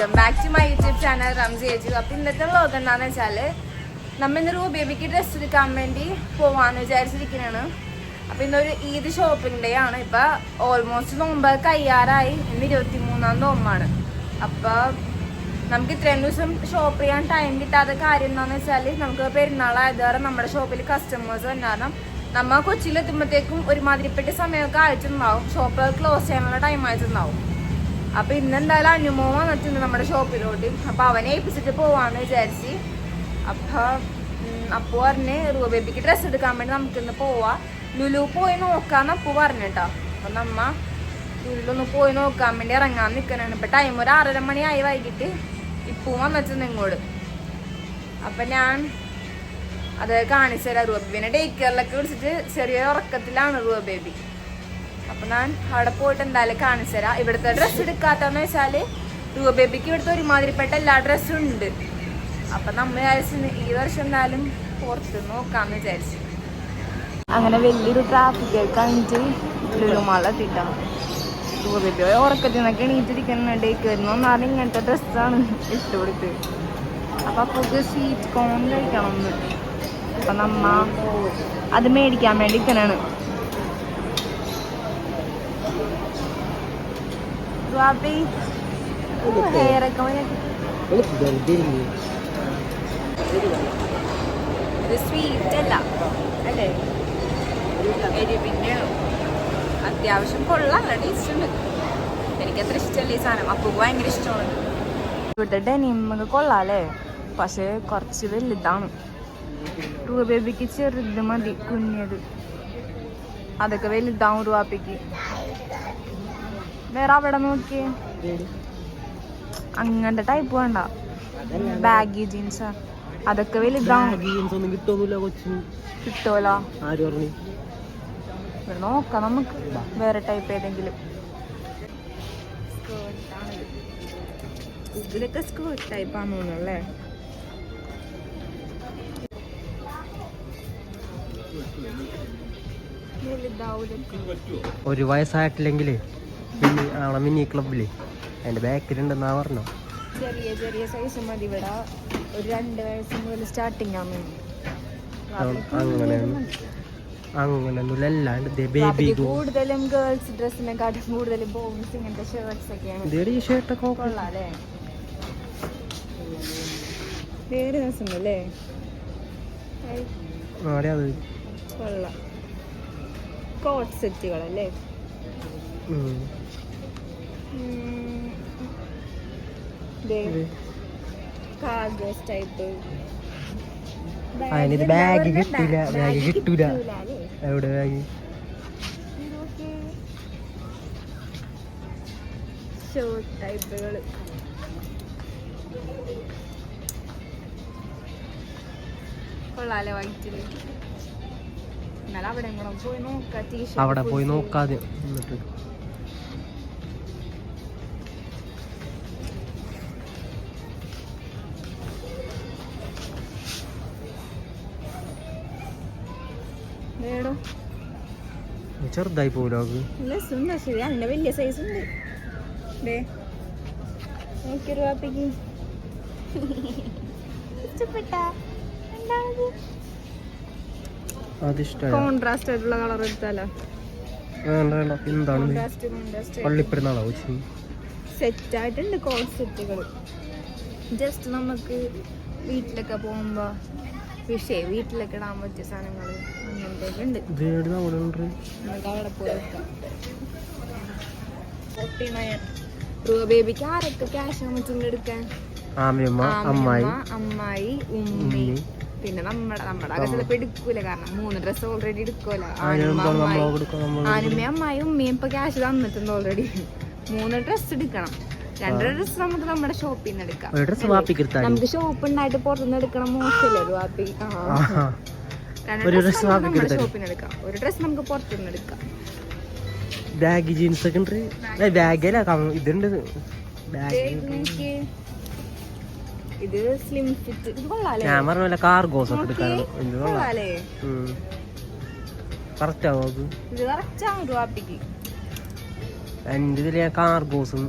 Welcome back to my YouTube channel Ramsi ഏജു അപ്പം ഇന്നത്തെ vlog എന്താണെന്ന് വെച്ചാൽ നമ്മൾ ഇന്ന് ബേബിക്ക് ഡ്രസ്സ് എടുക്കാൻ വേണ്ടി പോവാന്ന് വിചാരിച്ചിരിക്കുന്നതാണ് അപ്പം ഇന്നൊരു ഈദ് ഷോപ്പിംഗ് ഡേ ആണ്. ഇപ്പം ഓൾമോസ്റ്റ് നോമ്പ് കയ്യാറായി. ഇന്ന് ഇരുപത്തി മൂന്നാം നോമ്പാണ്. അപ്പം നമുക്ക് ഇത്രയും ദിവസം ഷോപ്പ് ചെയ്യാൻ ടൈം കിട്ടാത്ത കാര്യം എന്താണെന്ന് വെച്ചാൽ നമുക്ക് പെരുന്നാളായത് കാരണം നമ്മുടെ ഷോപ്പിൽ കസ്റ്റമേഴ്സ് വന്ന നമ്മൾ നമ്മ കൊച്ചിയിലെത്തുമ്പോഴത്തേക്കും ഒരുമാതിരിപ്പെട്ട സമയമൊക്കെ ആയിട്ടുണ്ടാവും. ഷോപ്പ് ക്ലോസ് ചെയ്യാനുള്ള ടൈം ആയിട്ടുണ്ടാവും. അപ്പൊ ഇന്നെന്തായാലും അനുമോ വന്നിട്ടുണ്ട് നമ്മുടെ ഷോപ്പിലോട്ട്. അപ്പൊ അവനെ ഏൽപ്പിച്ചിട്ട് പോവാന്ന് വിചാരിച്ച്. അപ്പൊ അപ്പു പറഞ്ഞ് റൂബേബിക്ക് ഡ്രസ്സ് എടുക്കാൻ വേണ്ടി നമുക്കിന്ന് പോവാ. ലുലു പോയി നോക്കാന്ന് അപ്പു പറഞ്ഞിട്ടോ അപ്പൊ നമ്മ ലുലുലൊന്ന് പോയി നോക്കാൻ വേണ്ടി ഇറങ്ങാൻ നിൽക്കണാണ് ഇപ്പൊ ടൈം ഒരു ആറര മണിയായി വൈകിട്ട് ഇപ്പൂ വന്നിട്ടുണ്ട് ഇങ്ങോട്ട്. അപ്പൊ ഞാൻ അത് കാണിച്ചു തരാം. റൂബേബിനെ ഡേക്കറിലൊക്കെ വിളിച്ചിട്ട് ചെറിയ ഉറക്കത്തിലാണ് റൂബേബി. അപ്പൊ ഞാൻ അവിടെ പോയിട്ട് എന്തായാലും കാണിച്ചു തരാം. ഇവിടുത്തെ ഡ്രസ്സ് എടുക്കാത്തെന്ന് വെച്ചാൽ രൂപ ബേബിക്ക് ഇവിടുത്തെ ഒരുമാതിരിപ്പെട്ട എല്ലാ ഡ്രസ്സും ഉണ്ട്. അപ്പൊ നമ്മൾ വിചാരിച്ചു ഈ വർഷം എന്തായാലും പുറത്ത് നോക്കാന്ന് വിചാരിച്ചു. അങ്ങനെ വലിയൊരു ട്രാഫിക് കഴിഞ്ഞിട്ട് ലുലുമാളെ തിട്ടാം രൂപ ബേബി ഉറക്കത്തിൽ നിന്നൊക്കെ എണീറ്റിരിക്കുന്നുണ്ട്. കയറുന്ന പറഞ്ഞാൽ ഇങ്ങനത്തെ ഡ്രസ്സാണ് ഇട്ട് കൊടുത്ത് അപ്പൊ അപ്പൊക്ക് സ്വീറ്റ് കോൺ കഴിക്കണം അപ്പൊ നമ്മ അത് മേടിക്കാൻ വേണ്ടി ഇരിക്കണാണ് Ano Hair ഒക്കെ ഇത് സ്വീറ്റ് അല്ല അല്ലേ എരിവിന്റെ അത്യാവശ്യം കൊള്ളാം ടേസ്റ്റ് ഉണ്ട് എനിക്ക് അത്ര ഇഷ്ടമല്ല ഈ സാധനം അപ്പൂക്ക് ഭയങ്കര ഇഷ്ടമാണ് ഇവിടെ ഡെനിമൊക്കെ കൊള്ളാം അല്ലേ പക്ഷേ കുറച്ച് വലുതാണ് റൂബേബിക്ക് ചെറുത് മതി കുഞ്ഞത് അതൊക്കെ വലുതാവും റൂബാപ്പിക്ക് വേറെ അവിടെ നോക്കിയേ. അങ്ങനത്തെ ടൈപ്പ് വേണ്ട. ബാഗി ജീൻസ് അതൊക്കെ വലുതാണ് കിട്ടുമല്ലോ നോക്കാം നമുക്ക്. വേറെ ടൈപ്പ് ഏതെങ്കിലും. ഇതിലൊക്കെ സ്കേർട്ട് ടൈപ്പ് ആണെന്ന് ഒരു വയസ്സായിട്ടില്ലെങ്കിൽ മിനി ആളെ മിനി ക്ലബിൽ ബാക്കിൽ ബാക്കിലുണ്ടെന്നാ പറഞ്ഞു ചെറിയ ചെറിയ സൈസ് മതി ഇവിടെ. ഒരു രണ്ട് വയസ്സ് മുതൽ സ്റ്റാർട്ടിങ് ആണ് അങ്ങനെ അങ്ങനൊന്നുമില്ല അല്ലാണ്ട് ബേബി കൂടുതലും ഗേൾസ് ഡ്രസ്സിനെക്കാട്ടും കൂടുതലും ബോംസ് ഇങ്ങനത്തെ ഷർട്ട്സ് ഒക്കെയാണ്. ഇതേടെ ഈ ഷർട്ടൊക്കെ കൊള്ളാം അല്ലേ വേറെ അത്? കൊള്ളാം. കോട്ട് സെറ്റുകളല്ലേ കാർഗോസ് ടൈപ്പ് അതിനിത് ബാഗ് കിട്ടില്ല ബാഗ് കിട്ടൂല. എവിടെ ബാഗ് ഷോർട്ട് ടൈപ്പുകൾ കൊള്ളാല്ലേ വൈറ്റിൽ. എന്നാലും അവിടെ പോയി നോക്കാം അവിടെ പോയി നോക്കാതെ. എന്നിട്ട് ചെറുതായി ശരി നല്ല വലിയ സൈസ് ഉണ്ട്. ഇഷ്ടപ്പെട്ട? കോൺട്രാസ്റ്റ് ആയിട്ടുള്ള കളർ എടുത്താലോ? എന്താണ്? പള്ളിപ്പെരുന്നാളോ സെറ്റായിട്ടുണ്ട് സെറ്റ് ആയിട്ടുണ്ട് കോൺ ജസ്റ്റ് നമുക്ക് വീട്ടിലൊക്കെ പോകുമ്പോ വിഷയ വീട്ടിലൊക്കെ ഇടാൻ പറ്റിയ സാധനങ്ങൾ ഒക്കെ ഉണ്ട് നമുക്ക് അവിടെ പോയി രൂപ ബേബിക്ക് ആരൊക്കെ ക്യാഷ് വന്നിട്ടുണ്ട് എടുക്കാൻ അമ്മായി അമ്മായി ഉമ്മി. പിന്നെ നമ്മുടെ നമ്മുടെ അകത്ത് ചിലപ്പോ എടുക്കൂല കാരണം മൂന്ന് ഡ്രസ് ഓൾറെഡി എടുക്കൂല ആരെന്താണ് അമ്മായി. ഉമ്മയും ഇപ്പൊ ക്യാഷ് തന്നിട്ടുണ്ട് ഓൾറെഡി മൂന്ന് ഡ്രസ് എടുക്കണം. രണ്ട് ഡ്രസ് നമുക്ക് നമ്മുടെ ഷോപ്പിൽ നിന്ന് എടുക്കാം. നമുക്ക് ഷോപ്പ് ഉണ്ടായിട്ട് പുറത്തുനിന്ന് എടുക്കണം മോശമല്ലേ വാപ്പി ആ. ഒരു ഡ്രസ് നമുക്ക് എടുക്കാം. ഒരു ഡ്രസ് നമുക്ക് പുറത്തുനിന്ന് എടുക്കാം. ബാഗ് ജീൻസ് ഒക്കെ ഉണ്ട്. ഇതുണ്ട്. ബാഗ് ഇത് സ്ലിം ഫിറ്റ് ഇത് കൊള്ളാലേ. ഞാൻ പറഞ്ഞ പോലെ കാർഗോസ് ഒക്കെ എടുക്കാനാണ് ഇത് കൊള്ളാലേ. കറക്റ്റ് ആവും അത്? ഇത് കറക്റ്റ് ആണ് ഒരു എന്റെ ഇതിൽ ഞാൻ കാർഗോസും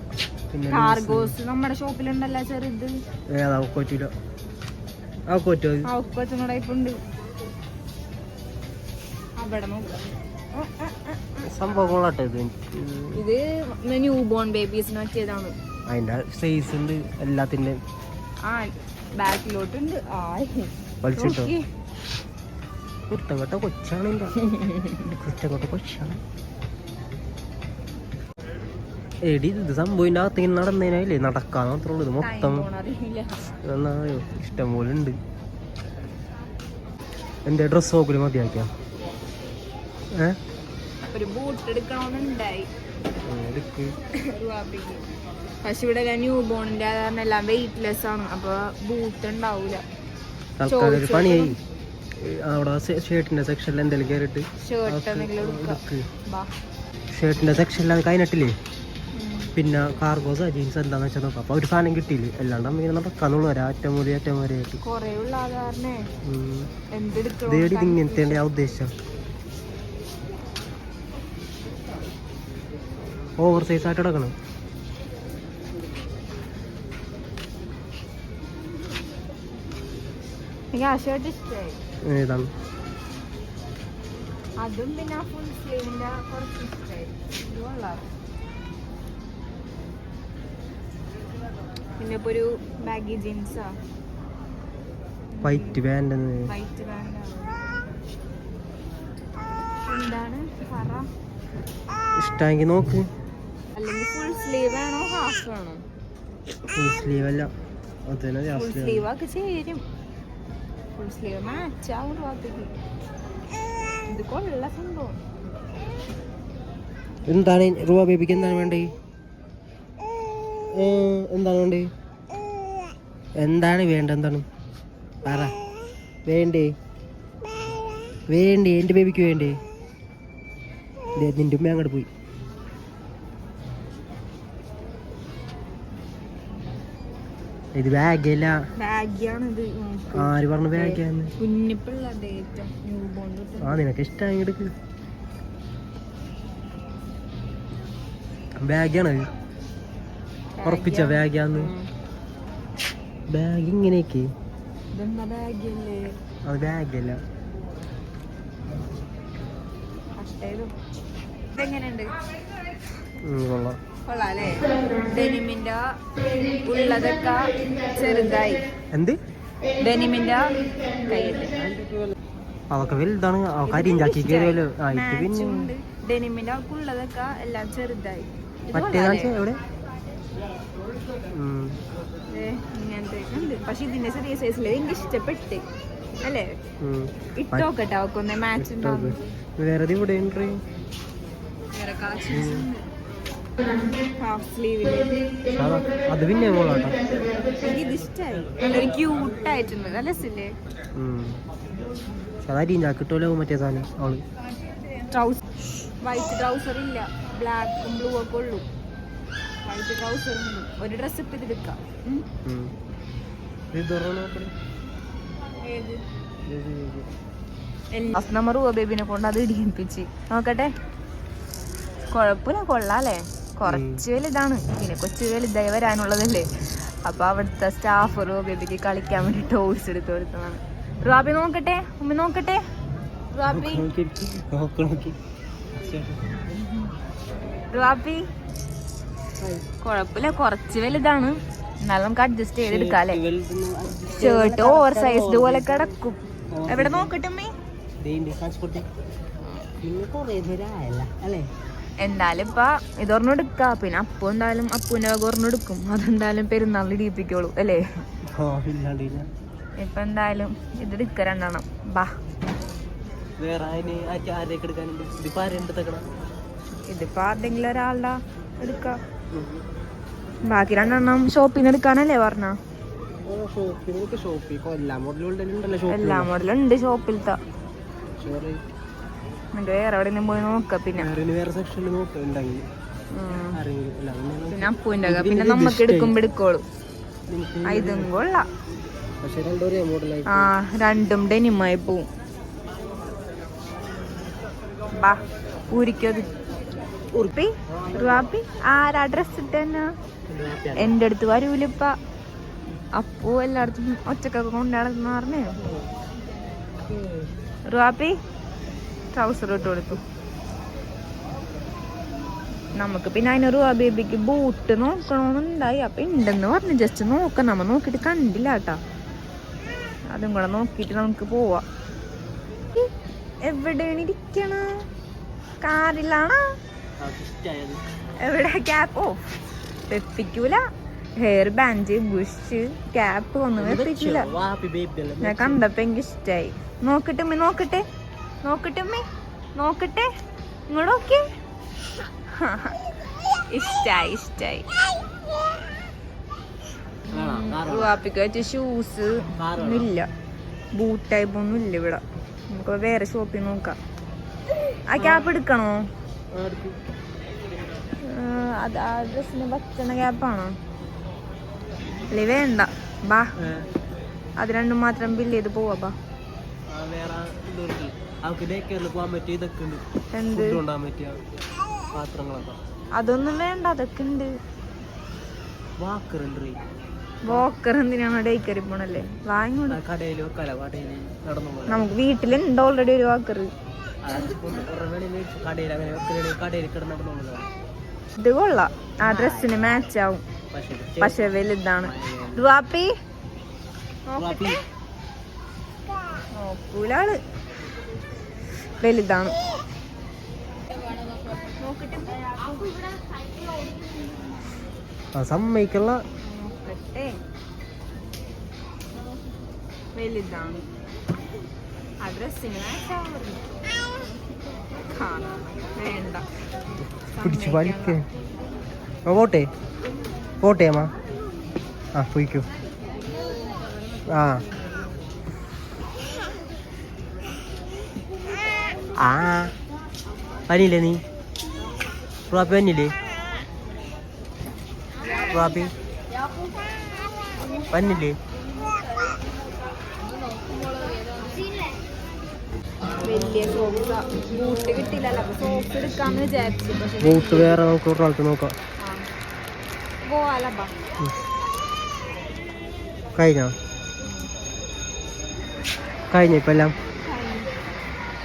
പിന്നെ കാർഗോസ് നമ്മുടെ ഷോപ്പിലുണ്ടല്ലോ ചെറുത്. ഏതാ ടൈപ്പ് ഉണ്ട്. സംഭവം കൊള്ളാട്ടെ ഇത് ഇത് ന്യൂ ബോൺ ബേബീസിന് പറ്റിയതാണ്. അതിന്റെ സൈസ് ഉണ്ട് എല്ലാത്തിന്റെ ആ ബാക്കിലോട്ടുണ്ട്. വലിച്ചിട്ടോ? നോക്കി. കൊച്ചാണ് കൊച്ചാണ്. എടി ഇത് സംഭവം അകത്ത് ഇങ്ങനെ നടന്നതിനായില്ലേ? നടക്കാൻ മാത്രമേ ഇത് മൊത്തം. ഇഷ്ടം പോലെ ഉണ്ട്. എന്റെ ഡ്രസ്സ് നോക്കൽ മതിയാക്കിയ? ഒരു ബൂട്ട് എടുക്കണമെന്നുണ്ടായി. പക്ഷെ ഇവിടെ ന്യൂ ബോണിന്റെ കാരണം എല്ലാം വെയിറ്റ്ലെസ് ആണ്. അപ്പൊ ബൂട്ട് ഉണ്ടാവൂല. അവിടെ ഷർട്ടിന്റെ സെക്ഷനിൽ എന്തെങ്കിലും ബാ. ഷർട്ടിന്റെ സെക്ഷനിൽ അത് കഴിഞ്ഞിട്ടില്ലേ? പിന്നെ കാർഗോസ് ജീൻസ് എന്താന്ന് വെച്ചാൽ നോക്കാം. അപ്പൊ ഒരു സാധനം കിട്ടിയില്ല? അല്ലാണ്ട് ഇങ്ങനെ നടക്കാന്നുള്ള. ഒരാറ്റം മൂലി ഏറ്റവും വരെ ആയിട്ട്. കൊറേ ഉള്ള കാരണേ ഉം. എന്തെടുക്കണം ഇതേടി ഇത് ഇങ്ങനത്തെ ഞാൻ ഉദ്ദേശിച്ച ഓവർ സൈസ് ആയിട്ട് ഇഷ്ടമായി ഏതാണ്? അതും പിന്നെ ഫുൾ സ്ലീവിന്റെ കുറച്ച് ഇഷ്ടമായി പിന്നെ ഇപ്പൊ ഒരു ബാഗി ജീൻസാ വൈറ്റ് വൈറ്റ് എന്താണ്? പറ. ഇഷ്ടമെങ്കിൽ നോക്ക്. അല്ലെങ്കിൽ ഫുൾ സ്ലീവ് ആണോ ഹാഫ് ആണോ? ഫുൾ സ്ലീവ് അല്ല. ഫുൾ സ്ലീവ് ഒക്കെ ചേരും. ഫുൾ സ്ലീവ് മാച്ച് ആവും ഭാഗത്തേക്ക് ഇത് കൊള്ള സംഭവം. എന്താണ് റൂവ ബേബിക്ക് എന്താണ് വേണ്ടേ? എന്താണ് വേണ്ടേ? എന്താണ് വേണ്ട എന്താണ്? പറ. വേണ്ടേ? വേണ്ടേ? എന്റെ ബേബിക്ക് വേണ്ടേ? ദേ, നിന്റെ ഉമ്മ അങ്ങോട്ട് പോയി. ഇത് ബാഗല്ല ആര് പറഞ്ഞു ബാഗാന്ന് ആ നിനക്ക് ഇഷ്ടമായി എടുക്ക്. ബാഗാണ് ഉറപ്പിച്ച ബാഗാന്ന് ബാഗ് ഇങ്ങനെയൊക്കെ. അത് ബാഗല്ല കൊള്ളാം. കൊള്ളാല്ലേ? ഡെനിമിന്റെ ഉള്ളതൊക്കെ ചെറുതായി. എന്ത്? ഡെനിമിന്റെ വലുതാണ് കയറിയല്ലോ ഉള്ളതൊക്കെ എല്ലാം ചെറുതായി. എവിടെ? ഉം. ദേ, ഇങ്ങനത്തെ ഉണ്ട്. പക്ഷെ ഇതിന്റെ ചെറിയ സൈസിൽ എനിക്ക് ഇഷ്ടപ്പെട്ട്. അല്ലേ. ഇട്ടോക്കട്ടെ അവക്കൊന്ന് മാച്ച് ഉണ്ടാവും വേറെ ഇവിടെ വേറെ കളക്ഷൻസ് ഉണ്ട്. ഹാഫ് സ്ലീവിൽ അതാ പിന്നെ കൊള്ളാട്ടോ എനിക്ക് ഇത് ഇഷ്ടമായി നല്ലൊരു ക്യൂട്ടായിട്ടുണ്ട് നല്ല മറ്റേ സാധനം വൈറ്റ് ട്രൗസർ ഇല്ല ബ്ലാക്കും ബ്ലൂ ഒക്കെ ഉള്ളൂ വൈറ്റ് ട്രൗസർ ഒരു ഡ്രസ്സ് ഇട്ട് എടുക്കാം. ഫസ്റ്റ് ബേബിനെ കൊണ്ട് അത് ഇടിയിപ്പിച്ച് നോക്കട്ടെ കുഴപ്പമില്ല കൊള്ളാല്ലേ കുറച്ച് വലുതാണ് പിന്നെ കൊച്ചു വലുതായി വരാനുള്ളതല്ലേ? അപ്പൊ അവിടുത്തെ സ്റ്റാഫ് ബേബിക്ക് കളിക്കാൻ വേണ്ടി ടോയ്സ് എടുത്ത് കൊടുത്തതാണ്. റാബി നോക്കട്ടെ? ഉമ്മ നോക്കട്ടെ? റാബി? റാബി? കുറച്ച് വലുതാണ് എന്നാലും നമുക്ക് അഡ്ജസ്റ്റ് ചെയ്തെടുക്കാം അല്ലേ? ഷർട്ട് ഓവർ സൈസ്ഡ് പോലെ കിടക്കും. എവിടെ നോക്കട്ടെ ഉമ്മി? എന്തായാലും ഇപ്പൊ ഇതൊരെണ്ണം എടുക്ക പിന്നെ അപ്പു എന്തായാലും അപ്പുവിനെ ഒരെണ്ണം എടുക്കും അതെന്തായാലും പെരുന്നാളിൽ ഇടിപ്പിക്കോളൂ അല്ലേ? ഇപ്പൊ എന്തായാലും ഇത് എടുക്ക രണ്ടെണ്ണം. ബാ. ഇതിപ്പോ ആരെങ്കിലും ഒരാളുടെ എടുക്ക. ബാക്കി രണ്ടെണ്ണം ഷോപ്പിൽ നിന്ന് എടുക്കാനല്ലേ പറഞ്ഞ എല്ലാ മോഡലും ഉണ്ട് ഷോപ്പിലത്തെ എന്നിട്ട് വേറെ എവിടെ പോയി നോക്ക പിന്നെ. വേറെ സെക്ഷനിൽ നോക്കുന്നുണ്ടെങ്കിൽ പിന്നെ അപ്പുവിന്റെ വക പിന്നെ നമുക്ക് എടുക്കുമ്പോ എടുക്കോളൂ. ഇതും കൊള്ളാം. ആ രണ്ടും ഡെനിമായി പോവും. ബാ ഊരിക്കത് ഉറുപ്പി റുവാപ്പി ആരാ ഡ്രസ് ഇട്ട് തന്നെ എന്റെ അടുത്ത് വരൂലിപ്പ അപ്പൂ എല്ലായിടത്തും ഒറ്റക്കൊക്കെ കൊണ്ടാടുന്ന പറഞ്ഞേ റുവാപ്പി ട്രൗസർ ഇട്ട് കൊടുത്തു. നമുക്ക് പിന്നെ അതിനൊരു ബേബിക്ക് ബൂട്ട് നോക്കണമെന്നുണ്ടായി അപ്പൊ ഉണ്ടെന്ന് പറഞ്ഞു. ജസ്റ്റ് നോക്കാം നമ്മ നോക്കിട്ട് കണ്ടില്ല കേട്ടാ. അതും കൂടെ നോക്കിട്ട് നമുക്ക് പോവാം. എവിടെയാണ് ഇരിക്കണ? കാറിലാണോ എവിടെ? ക്യാപ്പോ വെപ്പിക്കൂല. ഹെയർ ബാൻഡ് ബുഷ് ക്യാപ്പ് ഒന്നും വെപ്പിക്കൂല. ഞാൻ കണ്ടപ്പോ എനിക്ക് ഇഷ്ടായി. നോക്കട്ടെ നോക്കട്ടെ. നോക്കട്ടെ അമ്മേ നോക്കട്ടെ. ഇങ്ങോട്ട് നോക്കി ഇഷ്ടായി ഇഷ്ടായി. ഷൂസ് ഒന്നുമില്ല. ബൂട്ട് ടൈപ്പ് ഒന്നും ഇല്ല ഇവിടെ. നമുക്ക് വേറെ ഷോപ്പിൽ നോക്കാം. ആ ക്യാപ്പ് എടുക്കണോ? അത് ആ ഡ്രസ്സിന് പറ്റുന്ന ക്യാപ്പാണോ അല്ലെ വേണ്ട. ബാ. അത് രണ്ടും മാത്രം ബില്ല് ചെയ്ത് പോവാ ബാ. അവർക്ക് ഡേ കെയറിൽ പോകാൻ പറ്റിയ ഇതൊക്കെ ഉണ്ട്. എന്ത്? ഫുഡ് കൊണ്ടുപോകാൻ പറ്റിയ പാത്രങ്ങളൊക്കെ. അതൊന്നും വേണ്ട അതൊക്കെ ഉണ്ട്. വോക്കർ എന്തിനാണ് ഡേക്കറി പോണല്ലേ? നമുക്ക് വീട്ടിലുണ്ട് ഓൾറെഡി ഒരു വാക്കർ ഇത് കൊള്ളാം. ആ ഡ്രസ്സിന് മാച്ച് ആവും. പക്ഷെ വലുതാണ്. റുവാപ്പി വാപ്പി നോക്കൂല ആൾ വലുതാണ്. വേണ്ട. പിടിച്ച് വലിക്കേ. പോട്ടെ. പോട്ടെ അമ്മ. ആ പോയിക്കോ. ആ. ആ. പനിയില്ലേ നീ? റാപ്പി പനിയില്ലേ റാപ്പി പനിയില്ലേ ബൂട്ട് വേറെ നമുക്ക് ഒരാൾക്ക് നോക്കാം. പോവാലപ്പാ കഴിഞ്ഞോ? കഴിഞ്ഞ ഇപ്പം എല്ലാം? ട്രൗസറും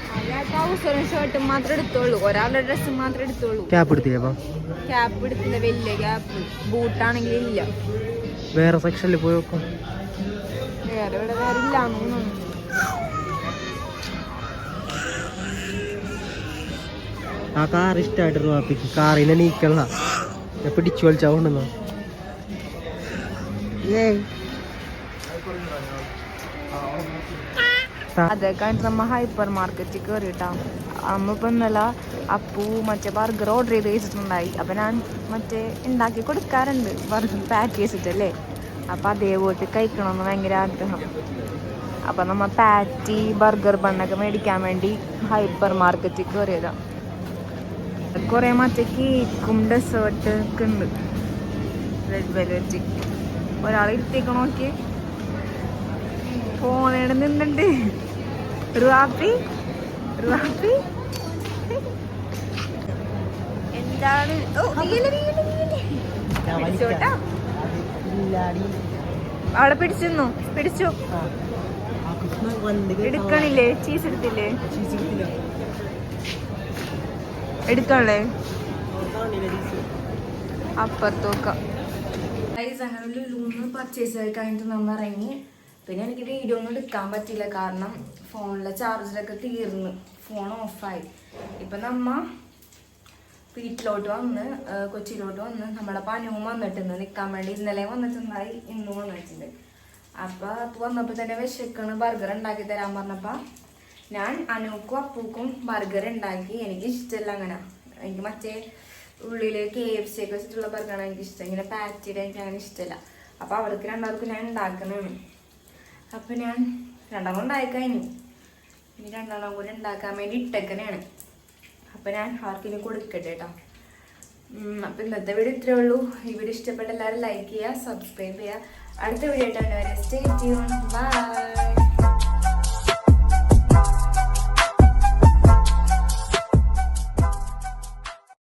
ഷർട്ടും മാത്രം എടുത്തോളൂ ഒരാളുടെ ഡ്രസ്സ് മാത്രം എടുത്തോളൂ ക്യാപ്പ് എടുത്തില്ലേ അപ്പം? ക്യാപ്പ് എടുത്തില്ല വലിയ ക്യാപ്പ് ബൂട്ടാണെങ്കിൽ ഇല്ല. വേറെ സെക്ഷനിൽ പോയി നോക്കും വേറെ ഇവിടെ വേറെ ഇല്ലാന്ന് തോന്നുന്നു ആ കാർ ഇഷ്ടമായിട്ട് റുവാപ്പിക്ക് കാറിനെ നീക്കള്ള ഞാൻ പിടിച്ചു വലിച്ചാ ഏ അതെ കഴിഞ്ഞിട്ട് നമ്മ ഹൈപ്പർ മാർക്കറ്റിൽ കയറിയിട്ടാ അമ്മ ഇപ്പം ഇന്നലെ അപ്പു മറ്റേ ബർഗർ ഓർഡർ ചെയ്ത് വെച്ചിട്ടുണ്ടായി. അപ്പം ഞാൻ മറ്റേ ഉണ്ടാക്കി കൊടുക്കാറുണ്ട്. ബർഗർ പാക്ക് ചെയ്തിട്ടല്ലേ? അപ്പം അതേപോട്ട് കഴിക്കണമെന്ന് ഭയങ്കര ആഗ്രഹം. അപ്പം നമ്മ പാറ്റി ബർഗർ ബണ്ണൊക്കെ മേടിക്കാൻ വേണ്ടി ഹൈപ്പർ മാർക്കറ്റിൽ കയറിയതാ കുറേ മറ്റേ കേക്കും ഡെസേർട്ട് ഒക്കെ ഉണ്ട് റെഡ് വെൽവെറ്റ് ഒരാൾ ഇരുത്തേക്ക് നോക്കി ഒരു നിന്നുണ്ട് ഒരു റുവാപ്പി എന്താണ്. അവിടെ പിടിച്ചിരുന്നു. പിടിച്ചു. എടുക്കണില്ലേ? ചീസ് എടുത്തില്ലേ? എടുക്കണല്ലേ അപ്പുറത്തോക്കാം അങ്ങനെ ലുലുന്ന് പർച്ചേസ് ആയി കഴിഞ്ഞിട്ട് നമ്മൾ ഇറങ്ങി പിന്നെ എനിക്ക് വീഡിയോ ഒന്നും എടുക്കാൻ പറ്റില്ല കാരണം ഫോണിലെ ചാർജറൊക്കെ തീർന്നു. ഫോൺ ഓഫായി ഇപ്പം നമ്മ വീട്ടിലോട്ട് വന്ന് കൊച്ചിയിലോട്ട് വന്ന് നമ്മുടെ പനുവും വന്നിട്ടുണ്ട് നിൽക്കാൻ വേണ്ടി ഇന്നലെ വന്നിട്ടുണ്ടായി ഇന്നും വന്നിട്ടുണ്ട്. അപ്പോൾ അപ്പോൾ വന്നപ്പോൾ തന്നെ വിശക്കണ് ബർഗർ ഉണ്ടാക്കി തരാൻ പറഞ്ഞപ്പോൾ ഞാൻ അനൂക്കും അപ്പൂക്കും ബർഗർ ഉണ്ടാക്കി. എനിക്ക് ഇഷ്ടമല്ല അങ്ങനെ. എനിക്ക് മറ്റേ ഉള്ളിൽ കെ എഫ് സി ഒക്കെ വെച്ചിട്ടുള്ള ബർഗറാണ് എനിക്ക് ഇഷ്ടം. ഇങ്ങനെ പാറ്റിയുടെ എനിക്ക് അങ്ങനെ ഇഷ്ടമല്ല അപ്പം അവർക്ക് രണ്ടാൾക്കും ഞാൻ ഉണ്ടാക്കണാണ് അപ്പൊ ഞാൻ രണ്ടെണ്ണം ഉണ്ടായി കഴിഞ്ഞു ഇനി രണ്ടെണ്ണം കൂടി ഉണ്ടാക്കാൻ വേണ്ടി ഇട്ടേക്കനെയാണ് അപ്പൊ ഞാൻ ആർക്കിന് കൊടുക്കട്ടെ കേട്ടോ അപ്പം ഇന്നത്തെ വീഡിയോ ഇത്രേ ഉള്ളൂ. ഈ വീഡിയോ ഇഷ്ടപ്പെട്ട എല്ലാവരും ലൈക്ക് ചെയ്യുക സബ്സ്ക്രൈബ് ചെയ്യുക. അടുത്ത വീഡിയോ ആയിട്ടാണ് സ്റ്റേ ട്യൂൺ ബൈ